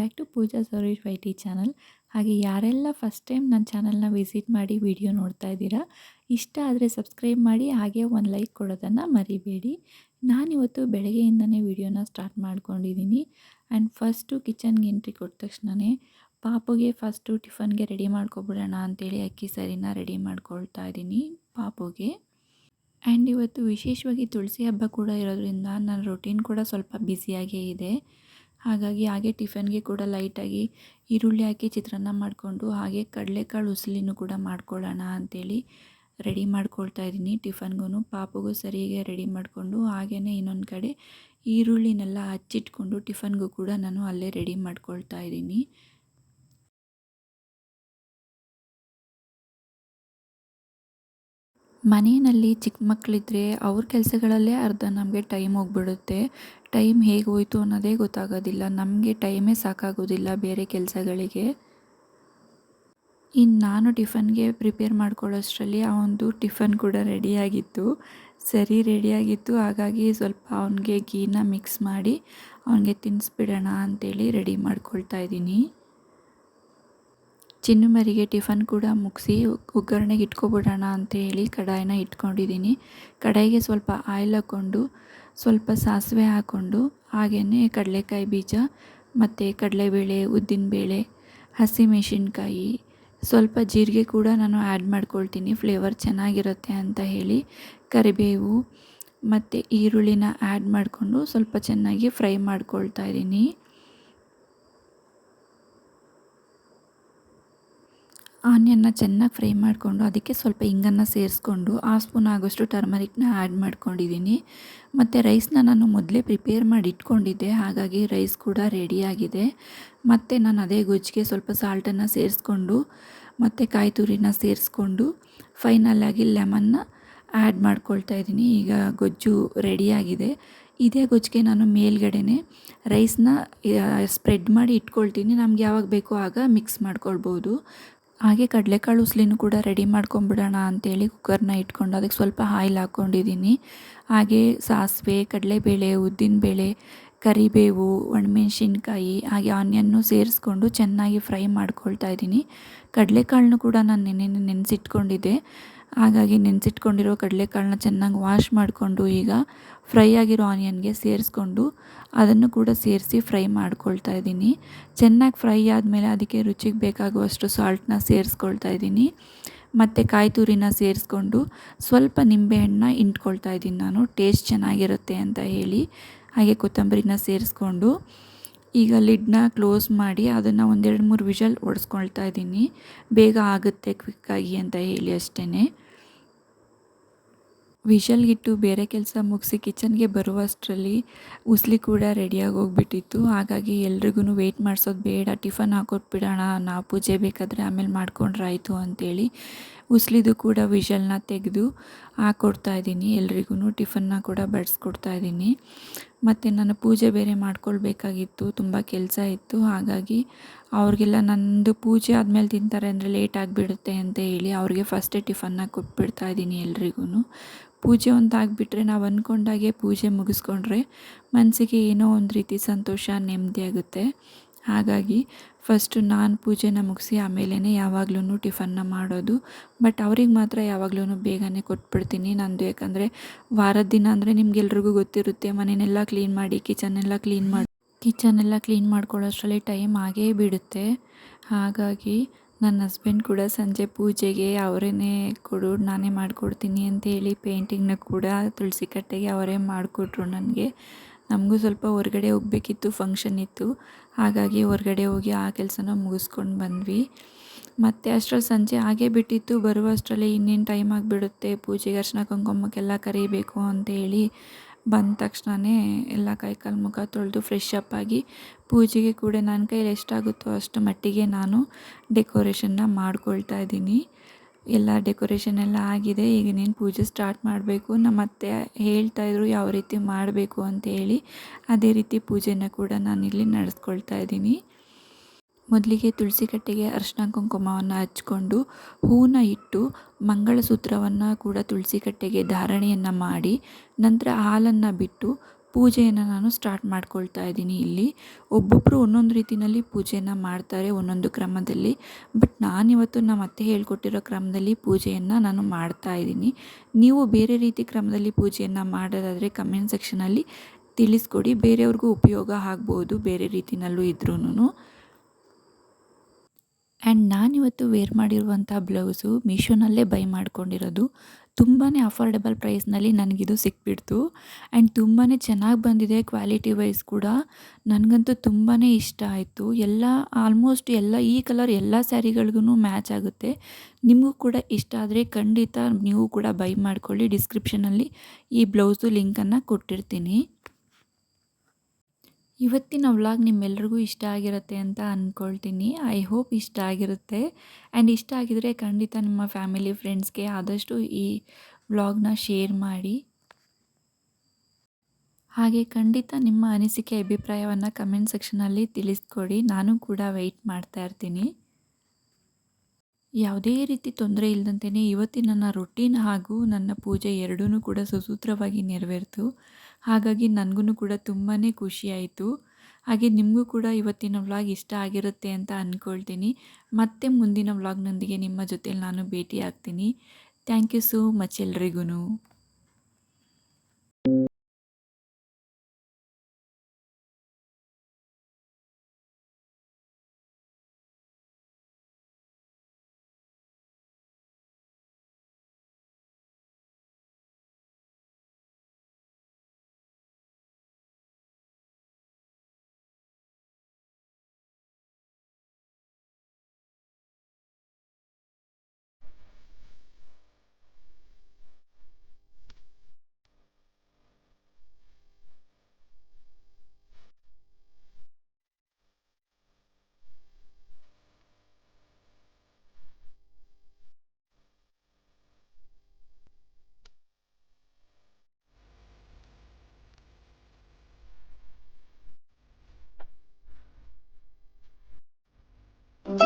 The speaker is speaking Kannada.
Back to Pooja service Y T channel. ಹಾಗೆ ಯಾರೆಲ್ಲ ಫಸ್ಟ್ ಟೈಮ್ ನನ್ನ ಚಾನಲ್ನ ವಿಸಿಟ್ ಮಾಡಿ ವಿಡಿಯೋ ನೋಡ್ತಾ ಇದ್ದೀರಾ, ಇಷ್ಟ ಆದರೆ ಸಬ್ಸ್ಕ್ರೈಬ್ ಮಾಡಿ, ಹಾಗೆ ಒಂದು ಲೈಕ್ ಕೊಡೋದನ್ನು ಮರಿಬೇಡಿ. ನಾನಿವತ್ತು ಬೆಳಗ್ಗೆಯಿಂದನೇ ವಿಡಿಯೋನ ಸ್ಟಾರ್ಟ್ ಮಾಡ್ಕೊಂಡಿದ್ದೀನಿ ಆ್ಯಂಡ್ ಫಸ್ಟು ಕಿಚನ್ಗೆ ಎಂಟ್ರಿ ಕೊಟ್ಟ ತಕ್ಷಣವೇ ಪಾಪುಗೆ ಫಸ್ಟು ಟಿಫನ್ಗೆ ರೆಡಿ ಮಾಡ್ಕೊಬಿಡೋಣ ಅಂತೇಳಿ ಅಕ್ಕಿ ಸರಿನ ರೆಡಿ ಮಾಡ್ಕೊಳ್ತಾ ಇದ್ದೀನಿ ಪಾಪುಗೆ. ಆ್ಯಂಡ್ ಇವತ್ತು ವಿಶೇಷವಾಗಿ ತುಳಸಿ ಹಬ್ಬ ಕೂಡ ಇರೋದ್ರಿಂದ ನನ್ನ ರೊಟೀನ್ ಕೂಡ ಸ್ವಲ್ಪ ಬ್ಯುಸಿಯಾಗೇ ಇದೆ. ಹಾಗಾಗಿ ಹಾಗೆ ಟಿಫನ್ಗೆ ಕೂಡ ಲೈಟಾಗಿ ಈರುಳ್ಳಿ ಹಾಕಿ ಚಿತ್ರಾನ್ನ ಮಾಡಿಕೊಂಡು ಹಾಗೆ ಕಡಲೆಕಾಳು ಉಸಲಿನೂ ಕೂಡ ಮಾಡ್ಕೊಳ್ಳೋಣ ಅಂಥೇಳಿ ರೆಡಿ ಮಾಡ್ಕೊಳ್ತಾ ಇದ್ದೀನಿ. ಟಿಫನ್ಗೂ ಪಾಪುಗೂ ಸರಿಯಾಗಿ ರೆಡಿ ಮಾಡಿಕೊಂಡು ಹಾಗೆಯೇ ಇನ್ನೊಂದು ಕಡೆ ಈರುಳ್ಳಿನೆಲ್ಲ ಹಚ್ಚಿಟ್ಕೊಂಡು ಟಿಫನ್ಗೂ ಕೂಡ ನಾನು ಅಲ್ಲೇ ರೆಡಿ ಮಾಡ್ಕೊಳ್ತಾ ಇದ್ದೀನಿ. ಮನೆಯಲ್ಲಿ ಚಿಕ್ಕ ಮಕ್ಕಳಿದ್ರೆ ಅವ್ರ ಕೆಲಸಗಳಲ್ಲೇ ಅರ್ಧ ನಮಗೆ ಟೈಮ್ ಹೋಗ್ಬಿಡುತ್ತೆ. ಟೈಮ್ ಹೇಗೆ ಹೋಯಿತು ಅನ್ನೋದೇ ಗೊತ್ತಾಗೋದಿಲ್ಲ. ನಮಗೆ ಟೈಮೇ ಸಾಕಾಗೋದಿಲ್ಲ ಬೇರೆ ಕೆಲಸಗಳಿಗೆ. ಇನ್ನು ನಾನು ಟಿಫನ್ಗೆ ಪ್ರಿಪೇರ್ ಮಾಡ್ಕೊಳ್ಳೋಷ್ಟರಲ್ಲಿ ಅವನದು ಟಿಫನ್ ಕೂಡ ರೆಡಿಯಾಗಿತ್ತು ಸರಿ ರೆಡಿಯಾಗಿತ್ತು ಹಾಗಾಗಿ ಸ್ವಲ್ಪ ಅವನಿಗೆ ಗೀನ ಮಿಕ್ಸ್ ಮಾಡಿ ಅವನಿಗೆ ತಿನ್ನಿಸ್ಬಿಡೋಣ ಅಂಥೇಳಿ ರೆಡಿ ಮಾಡ್ಕೊಳ್ತಾ ಇದ್ದೀನಿ. ಚಿನ್ನುಮರಿಗೆ ಟಿಫನ್ ಕೂಡ ಮುಗಿಸಿ ಒಗ್ಗರಣೆಗೆ ಇಟ್ಕೊಬಿಡೋಣ ಅಂತ ಹೇಳಿ ಕಡಾಯಿನ ಇಟ್ಕೊಂಡಿದ್ದೀನಿ. ಕಡಾಯಿಗೆ ಸ್ವಲ್ಪ ಆಯಿಲ್ ಹಾಕ್ಕೊಂಡು, ಸ್ವಲ್ಪ ಸಾಸಿವೆ ಹಾಕ್ಕೊಂಡು, ಹಾಗೆಯೇ ಕಡಲೆಕಾಯಿ ಬೀಜ, ಮತ್ತು ಕಡಲೆಬೇಳೆ ಉದ್ದಿನಬೇಳೆ ಹಸಿಮೆಣಸಿನ್ಕಾಯಿ ಸ್ವಲ್ಪ ಜೀರಿಗೆ ಕೂಡ ನಾನು ಆ್ಯಡ್ ಮಾಡ್ಕೊಳ್ತೀನಿ. ಫ್ಲೇವರ್ ಚೆನ್ನಾಗಿರುತ್ತೆ ಅಂತ ಹೇಳಿ ಕರಿಬೇವು, ಮತ್ತು ಈರುಳ್ಳಿನ ಆ್ಯಡ್ ಮಾಡಿಕೊಂಡು ಸ್ವಲ್ಪ ಚೆನ್ನಾಗಿ ಫ್ರೈ ಮಾಡ್ಕೊಳ್ತಾ ಇದ್ದೀನಿ. ಆನಿಯನ್ನ ಚೆನ್ನಾಗಿ ಫ್ರೈ ಮಾಡಿಕೊಂಡು ಅದಕ್ಕೆ ಸ್ವಲ್ಪ ಇಂಗನ್ನು ಸೇರಿಸ್ಕೊಂಡು ಆ ಸ್ಪೂನ್ ಆಗೋಷ್ಟು ಟರ್ಮರಿಕ್ನ ಆ್ಯಡ್ ಮಾಡ್ಕೊಂಡಿದ್ದೀನಿ. ಮತ್ತು ರೈಸ್ನ ನಾನು ಮೊದಲೇ ಪ್ರಿಪೇರ್ ಮಾಡಿ ಇಟ್ಕೊಂಡಿದ್ದೆ ಹಾಗಾಗಿ ರೈಸ್ ಕೂಡ ರೆಡಿಯಾಗಿದೆ ಮತ್ತು ನಾನು ಅದೇ ಗೊಜ್ಜಿಗೆ ಸ್ವಲ್ಪ ಸಾಲ್ಟನ್ನು ಸೇರಿಸ್ಕೊಂಡು, ಮತ್ತು ಕಾಯಿ ತುರಿನ ಸೇರಿಸ್ಕೊಂಡು ಫೈನಲಾಗಿ ಲೆಮನ್ನ ಆ್ಯಡ್ ಮಾಡ್ಕೊಳ್ತಾ ಇದ್ದೀನಿ. ಈಗ ಗೊಜ್ಜು ರೆಡಿಯಾಗಿದೆ ಇದೇ ಗೊಜ್ಜಿಗೆ ನಾನು ಮೇಲ್ಗಡೆನೆ ರೈಸ್ನ ಸ್ಪ್ರೆಡ್ ಮಾಡಿ ಇಟ್ಕೊಳ್ತೀನಿ. ನಮ್ಗೆ ಯಾವಾಗ ಬೇಕೋ ಆಗ ಮಿಕ್ಸ್ ಮಾಡ್ಕೊಳ್ಬೋದು. ಹಾಗೆ ಕಡಲೆಕಾಳು ಉಸ್ಲಿನೂ ಕೂಡ ರೆಡಿ ಮಾಡ್ಕೊಂಬಿಡೋಣ ಅಂತೇಳಿ ಕುಕ್ಕರ್ನ ಇಟ್ಕೊಂಡು ಅದಕ್ಕೆ ಸ್ವಲ್ಪ ಆಯಿಲ್ ಹಾಕ್ಕೊಂಡಿದ್ದೀನಿ. ಹಾಗೆ ಸಾಸಿವೆ, ಕಡಲೆಬೇಳೆ, ಉದ್ದಿನಬೇಳೆ ಕರಿಬೇವು, ಒಣಮೆಣ್ಸಿನ್ಕಾಯಿ, ಹಾಗೆ ಆನಿಯನ್ನು ಸೇರಿಸ್ಕೊಂಡು ಚೆನ್ನಾಗಿ ಫ್ರೈ ಮಾಡ್ಕೊಳ್ತಾ ಇದ್ದೀನಿ. ಕಡಲೆಕಾಳನ್ನು ಕೂಡ ನಾನು ನೆನೆ ನೆನೆಸಿಟ್ಕೊಂಡಿದ್ದೆ. ಹಾಗಾಗಿ ನೆನೆಸಿಟ್ಕೊಂಡಿರೋ ಕಡಲೆಕಾಳನ್ನ ಚೆನ್ನಾಗಿ ವಾಶ್ ಮಾಡಿಕೊಂಡು ಈಗ ಫ್ರೈ ಆಗಿರೋ ಆನಿಯನ್ಗೆ ಸೇರಿಸ್ಕೊಂಡು ಅದನ್ನು ಕೂಡ ಸೇರಿಸಿ ಫ್ರೈ ಮಾಡ್ಕೊಳ್ತಾ ಇದ್ದೀನಿ. ಚೆನ್ನಾಗಿ ಫ್ರೈ ಆದಮೇಲೆ ಅದಕ್ಕೆ ರುಚಿಗೆ ಬೇಕಾಗುವಷ್ಟು ಸಾಲ್ಟನ್ನ ಸೇರಿಸ್ಕೊಳ್ತಾ ಇದ್ದೀನಿ. ಮತ್ತು ಕಾಯಿ ತುರಿನ ಸೇರಿಸ್ಕೊಂಡು ಸ್ವಲ್ಪ ನಿಂಬೆಹಣ್ಣನ್ನ ಇಂಟ್ಕೊಳ್ತಾ ಇದ್ದೀನಿ ನಾನು. ಟೇಸ್ಟ್ ಚೆನ್ನಾಗಿರುತ್ತೆ ಅಂತ ಹೇಳಿ. ಹಾಗೆ ಕೊತ್ತಂಬರಿನ ಸೇರಿಸ್ಕೊಂಡು ಈಗ ಲಿಡ್ನ ಕ್ಲೋಸ್ ಮಾಡಿ ಅದನ್ನು ಒಂದೆರಡು ಮೂರು ವಿಷಲ್ ಒಡಿಸ್ಕೊಳ್ತಾ ಇದ್ದೀನಿ. ಬೇಗ ಆಗುತ್ತೆ ಕ್ವಿಕ್ಕಾಗಿ ಅಂತ ಹೇಳಿ ಅಷ್ಟೇ ವಿಷಲ್ಗಿಟ್ಟು ಬೇರೆ ಕೆಲಸ ಮುಗಿಸಿ ಕಿಚನ್ಗೆ ಬರುವಷ್ಟರಲ್ಲಿ ಉಸ್ಲಿ ಕೂಡ ರೆಡಿಯಾಗಿ ಹೋಗ್ಬಿಟ್ಟಿತ್ತು. ಹಾಗಾಗಿ ಎಲ್ರಿಗೂ ವೆಯ್ಟ್ ಮಾಡಿಸೋದು ಬೇಡ. ಟಿಫನ್ ಹಾಕೊಟ್ಬಿಡೋಣ. ನಾ ಪೂಜೆ ಬೇಕಾದರೆ ಆಮೇಲೆ ಮಾಡ್ಕೊಂಡ್ರಾಯಿತು ಅಂಥೇಳಿ ಉಸ್ಲಿದು ಕೂಡ ವಿಷಲ್ನ ತೆಗೆದು ಹಾಕ್ಕೊಡ್ತಾ ಇದ್ದೀನಿ. ಎಲ್ರಿಗೂ ಟಿಫನ್ನ ಕೂಡ ಬಡಿಸ್ಕೊಡ್ತಾ ಇದ್ದೀನಿ. ಮತ್ತು ನಾನು ಪೂಜೆ ಬೇರೆ ಮಾಡ್ಕೊಳ್ಬೇಕಾಗಿತ್ತು, ತುಂಬ ಕೆಲಸ ಇತ್ತು. ಹಾಗಾಗಿ ಅವ್ರಿಗೆಲ್ಲ ನಂದು ಪೂಜೆ ಆದಮೇಲೆ ತಿಂತಾರೆ ಅಂದರೆ ಲೇಟ್ ಆಗಿಬಿಡುತ್ತೆ ಅಂತ ಹೇಳಿ ಅವ್ರಿಗೆ ಫಸ್ಟೇ ಟಿಫನ್ನ ಕೊಟ್ಬಿಡ್ತಾ ಇದ್ದೀನಿ ಎಲ್ರಿಗೂ ಪೂಜೆ ಒಂದು ಆಗಿಬಿಟ್ರೆ ನಾವು ಅಂದ್ಕೊಂಡಾಗೆ ಪೂಜೆ ಮುಗಿಸ್ಕೊಂಡ್ರೆ ಮನಸ್ಸಿಗೆ ಏನೋ ಒಂದು ರೀತಿ ಸಂತೋಷ ನೆಮ್ಮದಿ ಆಗುತ್ತೆ. ಹಾಗಾಗಿ ಫಸ್ಟು ನಾನು ಪೂಜೆನ ಮುಗಿಸಿ ಆಮೇಲೆ ಯಾವಾಗ್ಲೂ ಟಿಫನ್ನ ಮಾಡೋದು. ಬಟ್ ಅವ್ರಿಗೆ ಮಾತ್ರ ಯಾವಾಗ್ಲೂ ಬೇಗನೆ ಕೊಟ್ಬಿಡ್ತೀನಿ ನಂದು. ಯಾಕಂದರೆ ವಾರದ ದಿನ ಅಂದರೆ ನಿಮ್ಗೆಲ್ರಿಗೂ ಗೊತ್ತಿರುತ್ತೆ ಮನೆಯೆಲ್ಲ ಕ್ಲೀನ್ ಮಾಡಿ ಕಿಚನ್ನೆಲ್ಲ ಕ್ಲೀನ್ ಮಾಡಿ ಕಿಚನೆಲ್ಲ ಕ್ಲೀನ್ ಮಾಡ್ಕೊಳ್ಳೋಷ್ಟರಲ್ಲಿ ಟೈಮ್ ಆಗೇ ಬಿಡುತ್ತೆ. ಹಾಗಾಗಿ ನನ್ನ ಹಸ್ಬೆಂಡ್ ಕೂಡ ಸಂಜೆ ಪೂಜೆಗೆ ಅವರೇ ಕೊಡು, ನಾನೇ ಮಾಡಿಕೊಡ್ತೀನಿ ಅಂತೇಳಿ ಪೇಂಟಿಂಗ್ನ ಕೂಡ ತುಳಸಿ ಕಟ್ಟೆಗೆ ಅವರೇ ಮಾಡಿಕೊಟ್ರು ನನಗೆ. ನಮಗೂ ಸ್ವಲ್ಪ ಹೊರಗಡೆ ಹೋಗಬೇಕಿತ್ತು ಫಂಕ್ಷನ್ ಇತ್ತು. ಹಾಗಾಗಿ ಹೊರಗಡೆ ಹೋಗಿ ಆ ಕೆಲಸನ ಮುಗಿಸ್ಕೊಂಡು ಬಂದ್ವಿ. ಮತ್ತು ಅಷ್ಟರಲ್ಲಿ ಸಂಜೆ ಆಗೇ ಬಿಟ್ಟಿತ್ತು. ಬರುವಷ್ಟರಲ್ಲಿ ಇನ್ನೇನು ಟೈಮ್ ಆಗಿಬಿಡುತ್ತೆ? ಪೂಜೆಗೆ ಅರ್ಶನ ಕುಂಕುಮಕ್ಕೆಲ್ಲ ಕರಿಬೇಕು ಅಂತೇಳಿ ಬಂದ ತಕ್ಷಣವೇ ಎಲ್ಲ ಕೈಕಾಲು ಮುಖ ತೊಳೆದು ಫ್ರೆಶ್ ಅಪ್ ಆಗಿ ಪೂಜೆಗೆ ಕೂಡ ನನ್ನ ಕೈಲಿ ಎಷ್ಟಾಗುತ್ತೋ ಅಷ್ಟು ಮಟ್ಟಿಗೆ ನಾನು ಡೆಕೋರೇಷನ್ನ ಮಾಡ್ಕೊಳ್ತಾ ಇದ್ದೀನಿ. ಎಲ್ಲ ಡೆಕೋರೇಷನ್ ಎಲ್ಲ ಆಗಿದೆ ಈಗ ನೀನು ಪೂಜೆ ಸ್ಟಾರ್ಟ್ ಮಾಡಬೇಕು, ನಮ್ಮ ಅತ್ತೆ ಹೇಳ್ತಾಯಿದ್ರು ಯಾವ ರೀತಿ ಮಾಡಬೇಕು ಅಂತೇಳಿ ಅದೇ ರೀತಿ ಪೂಜೆನ ಕೂಡ ನಾನಿಲ್ಲಿ ನಡೆಸ್ಕೊಳ್ತಾ ಇದ್ದೀನಿ. ಮೊದಲಿಗೆ ತುಳಸಿ ಕಟ್ಟೆಗೆ ಅರಿಶಿನ ಕುಂಕುಮವನ್ನು ಹಚ್ಕೊಂಡು ಹೂನ ಇಟ್ಟು ಮಂಗಳಸೂತ್ರವನ್ನು ಕೂಡ ತುಳಸಿ ಕಟ್ಟೆಗೆ ಧಾರಣೆಯನ್ನು ಮಾಡಿ, ನಂತರ ಹಾಲನ್ನು ಬಿಟ್ಟು ಪೂಜೆಯನ್ನು ನಾನು ಸ್ಟಾರ್ಟ್ ಮಾಡ್ಕೊಳ್ತಾ ಇದ್ದೀನಿ ಇಲ್ಲಿ. ಒಬ್ಬೊಬ್ಬರು ಒಂದೊಂದು ರೀತಿಯಲ್ಲಿ ಪೂಜೆಯನ್ನು ಮಾಡ್ತಾರೆ ಒಂದೊಂದು ಕ್ರಮದಲ್ಲಿ. ಬಟ್ ನಾನಿವತ್ತು ನಮ್ಮ ಅತ್ತೆ ಹೇಳ್ಕೊಟ್ಟಿರೋ ಕ್ರಮದಲ್ಲಿ ಪೂಜೆಯನ್ನು ನಾನು ಮಾಡ್ತಾ ಇದ್ದೀನಿ. ನೀವು ಬೇರೆ ರೀತಿ ಕ್ರಮದಲ್ಲಿ ಪೂಜೆಯನ್ನು ಮಾಡೋದಾದರೆ ಕಮೆಂಟ್ ಸೆಕ್ಷನಲ್ಲಿ ತಿಳಿಸ್ಕೊಡಿ. ಬೇರೆಯವ್ರಿಗೂ ಉಪಯೋಗ ಆಗ್ಬೋದು ಬೇರೆ ರೀತಿಯಲ್ಲೂ ಇದ್ರೂ ಆ್ಯಂಡ್ ನಾನಿವತ್ತು ವೇರ್ ಮಾಡಿರುವಂಥ ಬ್ಲೌಸು ಮೀಶೋನಲ್ಲೇ ಬೈ ಮಾಡ್ಕೊಂಡಿರೋದು. ತುಂಬಾ ಅಫೋರ್ಡೆಬಲ್ ಪ್ರೈಸ್ನಲ್ಲಿ ನನಗಿದು ಸಿಕ್ಬಿಡ್ತು. ಆ್ಯಂಡ್ ತುಂಬಾ ಚೆನ್ನಾಗಿ ಬಂದಿದೆ ಕ್ವಾಲಿಟಿ ವೈಸ್ ಕೂಡ. ನನಗಂತೂ ತುಂಬಾ ಇಷ್ಟ ಆಯಿತು. ಎಲ್ಲ ಆಲ್ಮೋಸ್ಟ್ ಎಲ್ಲ, ಈ ಕಲರ್ ಎಲ್ಲ ಸ್ಯಾರಿಗಳಿಗೂ ಮ್ಯಾಚ್ ಆಗುತ್ತೆ. ನಿಮಗೂ ಕೂಡ ಇಷ್ಟ ಆದರೆ ಖಂಡಿತ ನೀವು ಕೂಡ ಬೈ ಮಾಡ್ಕೊಳ್ಳಿ. ಡಿಸ್ಕ್ರಿಪ್ಷನಲ್ಲಿ ಈ ಬ್ಲೌಸು ಲಿಂಕನ್ನು ಕೊಟ್ಟಿರ್ತೀನಿ. ಇವತ್ತಿನ ವ್ಲಾಗ್ ನಿಮ್ಮೆಲ್ರಿಗೂ ಇಷ್ಟ ಆಗಿರುತ್ತೆ ಅಂತ ಅಂದ್ಕೊಳ್ತೀನಿ ಐ ಹೋಪ್ ಇಷ್ಟ ಆಗಿರುತ್ತೆ. ಆ್ಯಂಡ್ ಇಷ್ಟ ಆಗಿದರೆ ಖಂಡಿತ ನಿಮ್ಮ ಫ್ಯಾಮಿಲಿ ಫ್ರೆಂಡ್ಸ್ಗೆ ಆದಷ್ಟು ಈ ವ್ಲಾಗ್ನ ಶೇರ್ ಮಾಡಿ. ಹಾಗೆ ಖಂಡಿತ ನಿಮ್ಮ ಅನಿಸಿಕೆ, ಅಭಿಪ್ರಾಯವನ್ನು ಕಮೆಂಟ್ ಸೆಕ್ಷನಲ್ಲಿ ತಿಳಿಸ್ಕೊಡಿ. ನಾನು ಕೂಡ ವೆಯ್ಟ್ ಮಾಡ್ತಾ ಇರ್ತೀನಿ. ಯಾವುದೇ ರೀತಿ ತೊಂದರೆ ಇಲ್ಲದಂತೆಯೇ ಇವತ್ತಿನ ನನ್ನ ರೊಟೀನ್ ಹಾಗೂ ನನ್ನ ಪೂಜೆ ಎರಡೂ ಕೂಡ ಸುಸೂತ್ರವಾಗಿ ನೆರವೇರಿತು. ಹಾಗಾಗಿ ನನಗೂ ಕೂಡ ತುಂಬಾ ಖುಷಿಯಾಯಿತು. ಹಾಗೆ ನಿಮಗೂ ಕೂಡ ಇವತ್ತಿನ ವ್ಲಾಗ್ ಇಷ್ಟ ಆಗಿರುತ್ತೆ ಅಂತ ಅಂದ್ಕೊಳ್ತೀನಿ ಮತ್ತೆ ಮುಂದಿನ ವ್ಲಾಗ್ನೊಂದಿಗೆ ನಿಮ್ಮ ಜೊತೆಲಿ ನಾನು ಭೇಟಿ ಆಗ್ತೀನಿ ಥ್ಯಾಂಕ್ ಯು ಸೋ ಮಚ್ ಎಲ್ರಿಗೂ